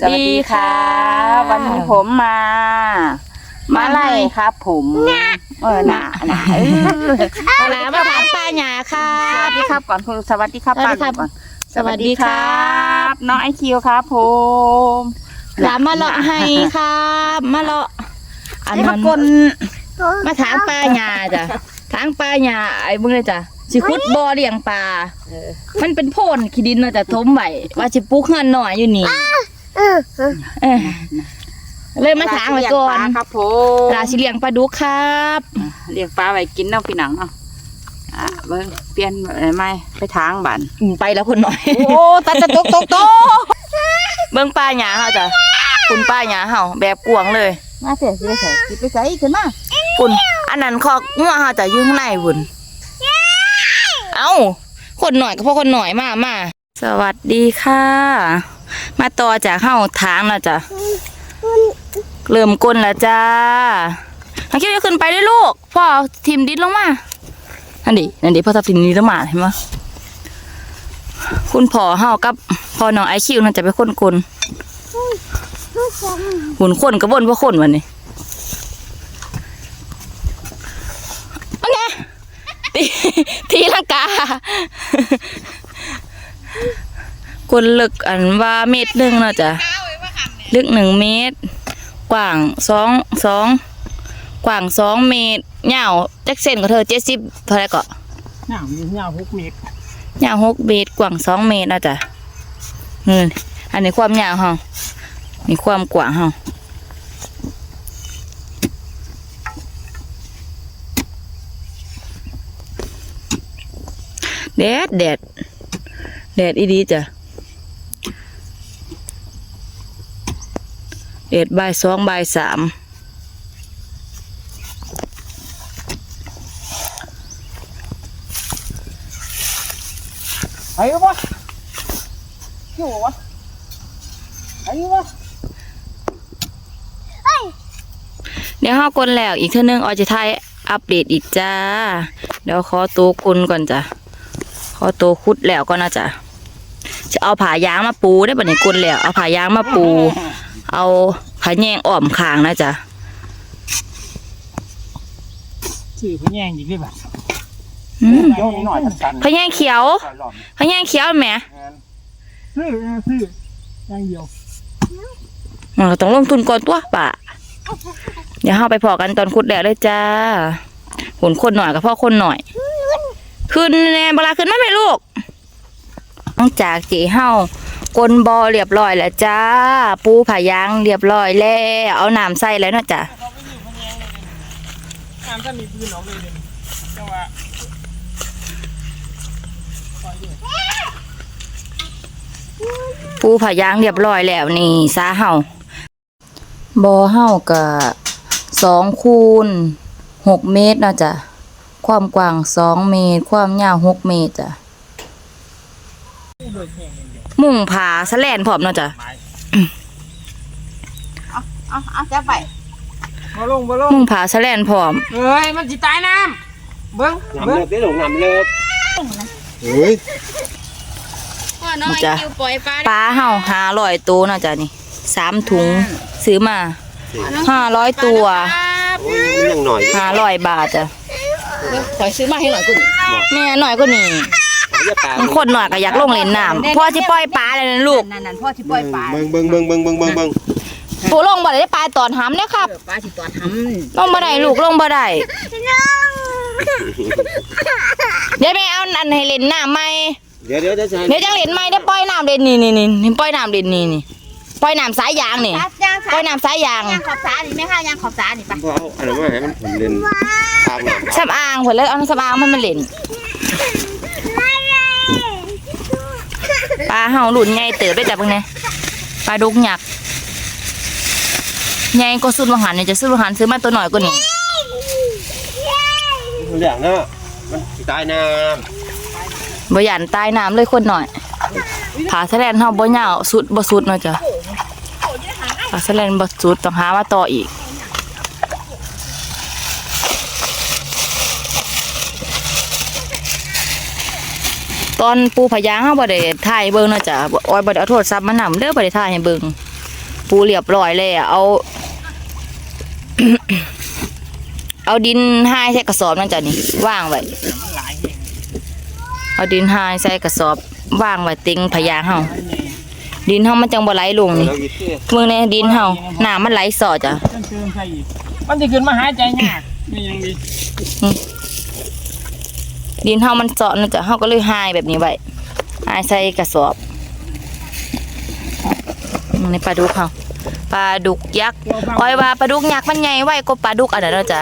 สวัสดีค่ะ วันนี้ผมมา มาไล่ครับ ผมเออหนาหนาเออเอาล่ะมาถามป้าหยาครัสวับสดีครับก่อนคุณสวัสดีครับสวัป้าสดีครับก่อนสวัสดีครับน้องไอคิวครับผมหลานมาเลาะให้ครับมาเลาะอันนี่นั้มานกลมาถามป้าหยาจ้ะทางป้าหยาไอ้เบิ่งเลยจ้ะสิขุดบ่อเลี้ยงปลามันเป็นโพนขี้ดินเนาะจ้ะถมไว้ว่าสิปลูกเฮือนหน่อยอยู่นี่ เออเลยมาถามไว้ก่อนเลี้ยงปลาครับผมลาสิเลี้ยงปลาดุกครับเลี้ยงปลาไว้กินเนาะพี่หนังเนาะอะเบิ้งเปลี่ยนอะไรไหมไปทางบ้านอืมไปแล้วคนหน่อย โอ้ตัดตะตกตกโตเบิ่งป้าหยาเฮาจ้ะคุณป้าหยาเฮาแบบกวางเลยมาเสียสิไปใส่สิไปใส่ขึ้นมาคุณอันนั้นคอกงัวเฮาจะอยู่ข้างในบุญเอ้าคนหน่อยก็พอคนหน่อยมามาสวัสดีค่ะ มาต่อจากเฮาทางแล้วจ้ะเริ่มก้นแล้วจ้าน้องคิดจะขึ้นไปด้วยลูกพ่อทีมดิดลงมานั่นดินั่นดิพ่อทับทีมดิดลงมาเห็นไหมคุณพ่อเฮากับพ่อน้องไอคิวน่าจะไปคนกลนหุ่นคนกับบนว่าคนวันนี้โอเคตีทีลังกา คนลึกอันว่าเมตรหนึ่งเนาะจ้ะลึกหนึ่งเมตร กว้างสองสองกว้างสองเมตรยาวจักเส้นก็เธอเจ็ดสิบเท่าไหรก็หนาวมีหนาวหกเมตรยาวหกเมตรกว้างสองเมตรเนาะจ้ะนี่อันนี้ความยาวเฮานี่ความกว้างเฮาแดดแดดแดดอีดีจ้ะ แดดบ่ายสองบ่ายสามไอ้วะโย่วะไอ้วะเดี๋ยวห้ากลนแล้วอีกเท่านึงออยจะทายอัปเดตอีกจ้า เดี๋ยวขอตัวกุนก่อนจ้ะ ขอตัวคุดแล้วก็นะจ้ะจะเอาผายางมาปูได้ปะเนี่ยกุนแล้ว เอาผายางมาปู เอา ผาแยงอ้อมคางนะจ้ะชื่อพแยงอีกได้ป่ะอืมโยนหน่อยสั้นผาแยงเขียวๆก่อนหลอมผาแยงเขียวแหมซื้อซื้ออย่างเดียวเราต้องลงทุนก่อนตัวป่ะเดี๋ยวห้าไปพอกันตอนคุดแล้วเลยจ้าหุ่นคนหน่อยกับพ่อคนหน่อย ขึ้นแน่เวลาขึ้นมาไหมลูกหลังจากจีเฮา กลนบอเรียบร้อยแล้วจ้า ปูผายางเรียบร้อยแล้วเอาน้ำใส่แล้วเนาะจ้ะน้ำจะมีปืนออกเลยเดี๋ยวจังหวะปูผายางเรียบร้อยแล้วนี่ซาเฮาบอเฮากับสองคูณหกเมตรนะจ้ะความกว้างสองเมตร ความยาวหกเมตรจ้ะ มุ่งผาสะแลนพร้อมเนาะจ้ะเอาเอาจะไปมาลงมาลงมุ่งผาสะแลนพร้อมเฮ้ยมันจิตายน้ำเบิ้งน้ำเบิ้งเลิฟได้หลงน้ำเลิฟเฮ้ยนี่จ้ะปลาเห่าหาร้อยตัวเนาะจ้ะนี่สามถุงซื้อมาห้าร้อยตัวโอ้ยมันยังหน่อยห้าร้อยบาทจ้ะขอซื้อมาให้หน่อยกูนี่แม่หน่อยก็นี่ เอาอย่าปลามันคนหน่อยก็อยากลงเล่นน้ำพ่อจะปล่อยปลาเลยนะลูกนั่นนั่นพ่อที่ปล่อยปลาเบิ่งเบิ่งเบิ่งเบิ่งเบิ่งเบิ่งเบิ่งปูลงบ่ได้ปลาตอนห้ำเนี่ยครับปลาที่ตอนทลงบ่ได้ลูกลงบ่ได้เดี๋ยวแม่เอาอันให้เล่นน้ำไหมเดี๋ยวเดี๋ยวเดี๋ยวจะให้เดี๋ยวจังเล่นไหมเดี๋ยวปล่อยน้ำเด่นนี่นี่นี่นี่ปล่อยน้ำเด่นนี่นี่ปล่อยน้ำสายยางนี่ปล่อยน้ำสายยางยางขอบสานี่ไม่ค่ะยางขอบสานี่ปะพอเอาอันนั้นมาให้มันผมเล่นทางน้ำสำอางผลเลยเอาสำอางมันมาเล่น ปลาเห่าหลุนใหญ่เติบได้จับเพิ่งไงปลาดุกหยักษ์ใหญ่ก็สุดวหันเนี่ยจะสุดวหันซื้อมาตัวหน่อยกว่านี้มันเหลืองเนาะมันสิตายน้บ่หยันตายน้ำเลยคนหน่อยผาแสลนเฮาบ่ยาวสุดบ่สุดเนาะจ้ะผาแสลนบ่สุดต้องหามาต่ออีก ตอนปูพะยางเฮาบ่ได้ถ่ายให้เบิ่งเนาะจ้ะบ่อ้อยบ่ได้เอาโทรศัพท์มานำเด้อบ่ได้ถ่ายให้เบิ่งปูเรียบร้อยเลยอะเอา เอาดินหายใส่กระสอบนั่นจ้ะนี่ว่างไว้เอาดินหายใส่กระสอบว่างไว้ติงพะยางเฮาดินเฮามันจังบ่ไหลลงนี่แล้วอีกที่เมืองในดินเฮาน้ำมันไหลสอจ้ะต้นเติมใส่อีกมันจะขึ้นมาหายใจยากนี่ยังดี ดินเฮามันเจาะนะจ้ะเฮาก็เลยหายแบบนี้ไว้หายใส่กระสอบในปลาดุกเฮาปลาดุกยักษ์คอยว่าปลาดุกยักษ์มันใหญ่ไว้กว่าปลาดุกอันนั้นเนาะจ้ะ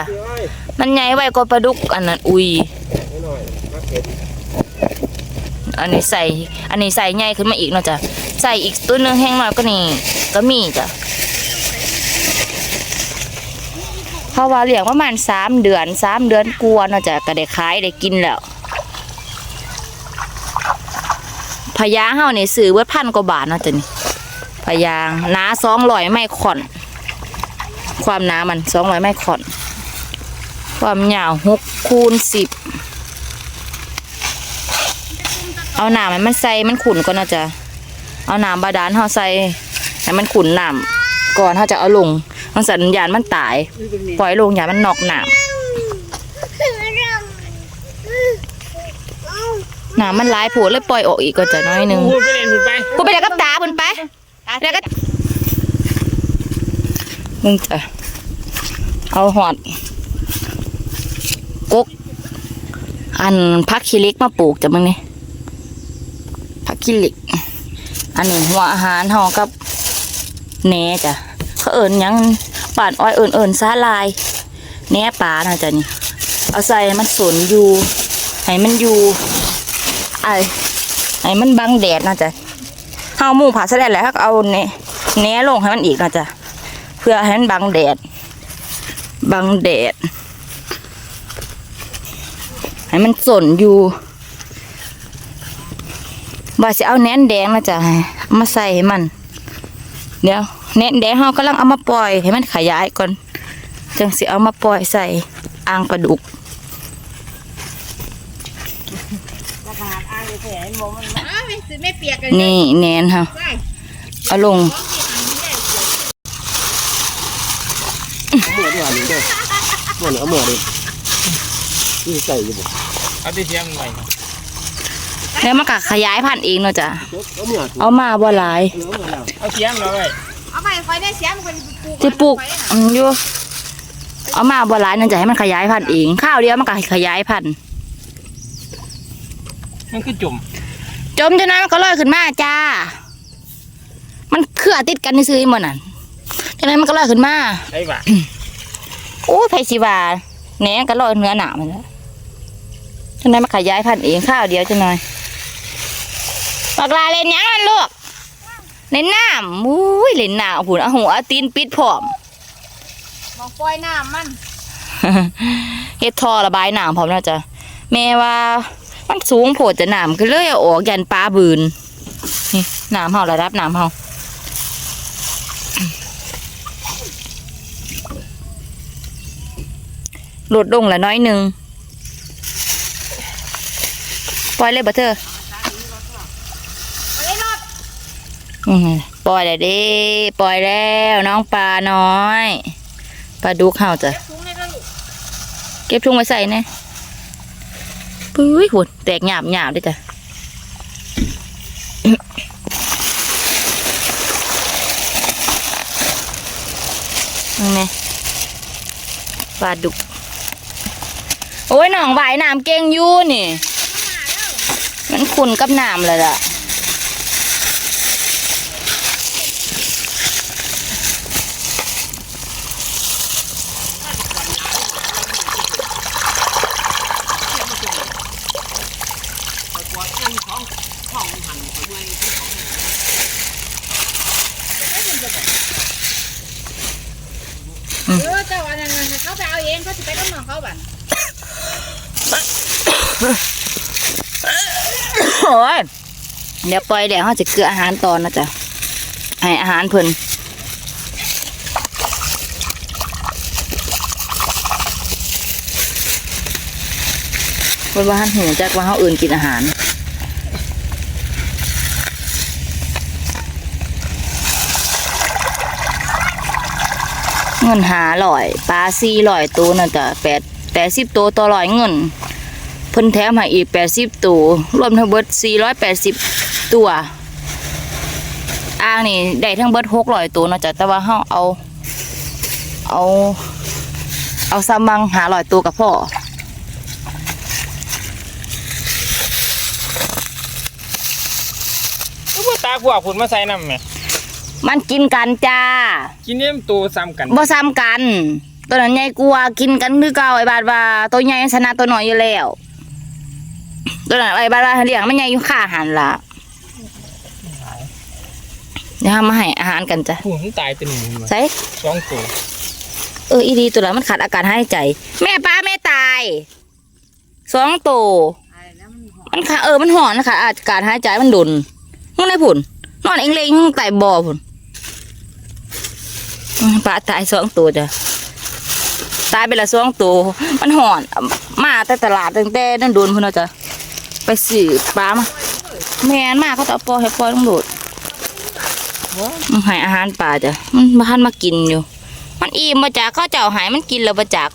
มันใหญ่ไว้กว่าปลาดุกอันนั้นอุ้ยอันนี้ใส่ อันนี้ใส่ใหญ่ขึ้นมาอีกเนาะจ้ะใส่อีกตัวนึงแห้งน้อยก็นี่ก็มีจ้ะเพราะว่าเลี้ยงประมาณสามเดือนสามเดือนกว่าเนาะจ้ะก็ได้ขายได้กินแล้ว พญาเฮานี่ซื้อเบิดพันกว่าบาทเนาะจ้ะนี่พญางหนาสองร้อยไมครอน ความหนามันสองร้อยไมครอน ความยาวหกคูณสิบเอาหน้ำให้มันใส่มันขุนก่อนนาะจ้ะเอาหน้ำบาดาลเฮาใส่ให้มันขุ่นน้ำก่อนเฮาจะเอาลงมันสัญญาณมันตาย ปล่อยลงอย่ามันนอกหน้ำน้ำมันหลายผูเลยปล่อยออกอีกก็จะน้อยหนึงพูดไปเลยพูดไปพูดไปแล้วกับตาบุญไปแล้วก็มึงจะเอาหอดกกอันพักคิเล็กมาปลูกจ้ะมึงนี่ผักขี้เหล็กอันนี้หัวอาหารห่อกับแหนจ้ะเขาเอิญยังป่านอ้อยเอิญเอิญซาลายแหนปลานะจ้ะนี่เอาใส่ให้มันสนอยู่ให้มันอยู่ ไอ้ให้มันบังแดดนะจ๊ะเฮาหมูผ่าเสร็จแล้วเอาแหนแหนลงให้มันอีกนะจ๊ะเพื่อให้มันบังแดด บังแดด ให้มันสนอยู่ว่าสิเอาแหนนแดงนะจ๊ะมาใส่ให้มัน เดี๋ยวแหนนแดงเรากำลังเอามาปล่อยให้มันขยายก่อน จังสิเอามาปล่อยใส่อ่างปลาดุก อ้าวไม่ซื้อไม่เปียกกันนี่แหนนค่ะเอาลงเอามือด้วยหาหนึ่งเด้อมือเอามือดินี่ใส่อยู่บ่เอาที่เทียมหน่อยแล้วมันก็ขยายพันธุ์เองเนาะจ้ะเอามือเอามาบ่หลายเอามือแล้วเอาเทียมเลยเอาไปคอยได้เสียมันเป็นปลูกจะปลูกอืมอยู่เอามาบ่หลายนั่นจะให้มันขยายพันธุ์เองข้าวเดียวมันก็ขยายพันธุ์ มันคือจุ่มจมจนนั้นมันก็ลอยขึ้นมาจ้า มันเครือติดกันซื้อๆหมดนั่นจากนั้นมันก็ลอยขึ้นมาไอ้บ่าโอ้ยไผสิว่าแหนก็ลอยเหนื้อหนามันแล้วจากนั้นมันขยายพันธุ์เองข้าวเดียวจังหน่อยปากลาเล่นหยังนั่นลูกเล่นน้ำอุ้ยเล่นน้ำหุ่นเอาหัวเอาตีนปิดพร้อมมองปล่อยน้ำมันเฮ็ดท่อระบายน้ำพร้อมแล้วจ้ะแม่ว่า มันสูงโผดจะน้ำก็เลยเอาออกยันปลาบืนนี่น้ำเฮาระดับน้ำเฮาหลดลงละน้อยหนึ่งปล่อยเลยบ่เธอปล่อยเลยดิปล่อยแล้วน้องปลาน้อยปลาดุกเฮาจ้ะเก็บถุงไว้ใส่แน่ ปุ้ยหุ่นแตกหยาบหยาบด้วยจ้ะนี่ไงปลาดุก โอ้ยหนองใบหนามเก่งยู่นี่ มันขุนกับหนามเลยล่ะ เออเจ้าอันนั้นน่ะเขาไปเอาเองเขาจะไปกับน้องเขาบัดโอ้ยเดี๋ยวปล่อยเดี๋ยวเขาจะเกลืออาหารตอนนะจ๊ะให้อาหารเพิ่นเพิ่นว่าหันหูจักว่าเขาอื่นกินอาหาร เงินหาลอยปลาสีลอยตัวน่ะจ้ะแปดแปดสิบตัวต่อลอยเงินเพิ่นแถมให้อีกแปดสิบตัวรวมทั้งเบิดสี่ร้อยแปดสิบตัวอ่างนี่ได้ทั้งเบิดหกร้อยตัวเนาะจ้ะแต่ว่าเฮาเอาเอาเอาซ้ำบังหาร้อยตัวกับพ่อตาขวบผุนมาใส่น้ำแหม มันกินกันจ้า กินเนี่ยมันตัวซ้ำกันบ่ซ้ำกัน ตัวนั้นใหญ่กว่ากินกันคือเก่าไอ้บาดว่า ตัวใหญ่ชนะตัวน้อยอยู่แล้ว ตัวนั้นไอ้บาดว่าเลี้ยงมันใหญ่อยู่ค่าอาหารละเดี๋ยวเรามาให้อาหารกันจ้ะผู้มันตายตัวหนึ่งมาใส่สองตัวเอออีดีตัวนั้นมันขาดอากาศหายใจ แม่ป้าแม่ตายสองตัวมันขาเออมันหอนนะคะอากาศหายใจมันดุนมึงได้ผุนนอนเองเลยมึงไต่บ่อผุน ป้าตายสองตัวจ้ะตายไปละสองตัวมันหอน มาแต่ตลาดตั้งแต่นั่นโดนพุ่นเนาะจ้ะไปซื้อปลามาแม่นมากเขาจะเอาปอให้ปอต้องโดดมันให้อาหารปลาจ้ะมันมาทันมากินอยู่ มันอิ่มมาจากเขาเจ้าหายมันกินแล้วมาจาก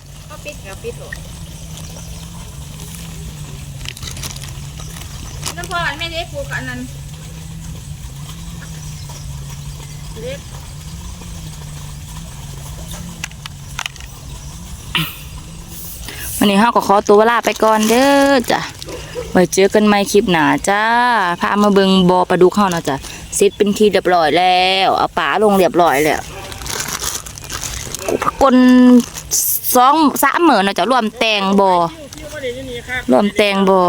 นั่นพอไม่ได้ปลูกอันนั้น วันนี้เฮาก็ขอตัวลาไปก่อนเด้อจ้ะไว้เจอกันใหม่คลิปหน้าจ้าพามาเบิงบอปลาดุกเฮาเนาะจ้ะเสร็จเป็นทีเรียบร้อยแล้วเอาปลาลงเรียบร้อยแล้วกลสองสามหมื่นเนาะจะรวมแตงบอรวมแตงบอ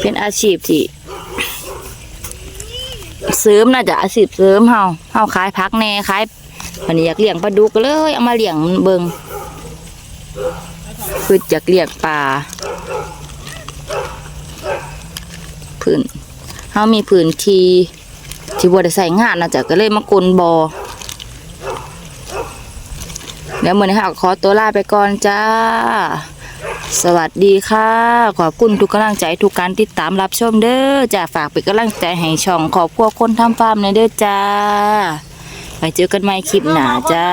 เป็นอาชีพที่ เสริมน่าจะอาชีพเสริมเฮาเฮาขายพักแน่ขายวันนี้อยากเลี้ยงปลาดุกเลยเอามาเลี้ยงเบิงคืออยากเลี้ยงปลาพื้นเฮามีพื้นที่ที่บ่ได้ใส่งานนะจ๊ะก็เลยมากลบอเดี๋ยวมือนี้ค่ะขอตัวลาไปก่อนจ้า สวัสดีค่ะ ขอบคุณทุกกำลังใจทุกการติดตามรับชมเด้อจ้าฝากเป็นกำลังใจให้ช่องขอบครัวคนทำฟาร์มในอยเด้อจ้า ไปเจอกันใหม่คลิปหนาจ้า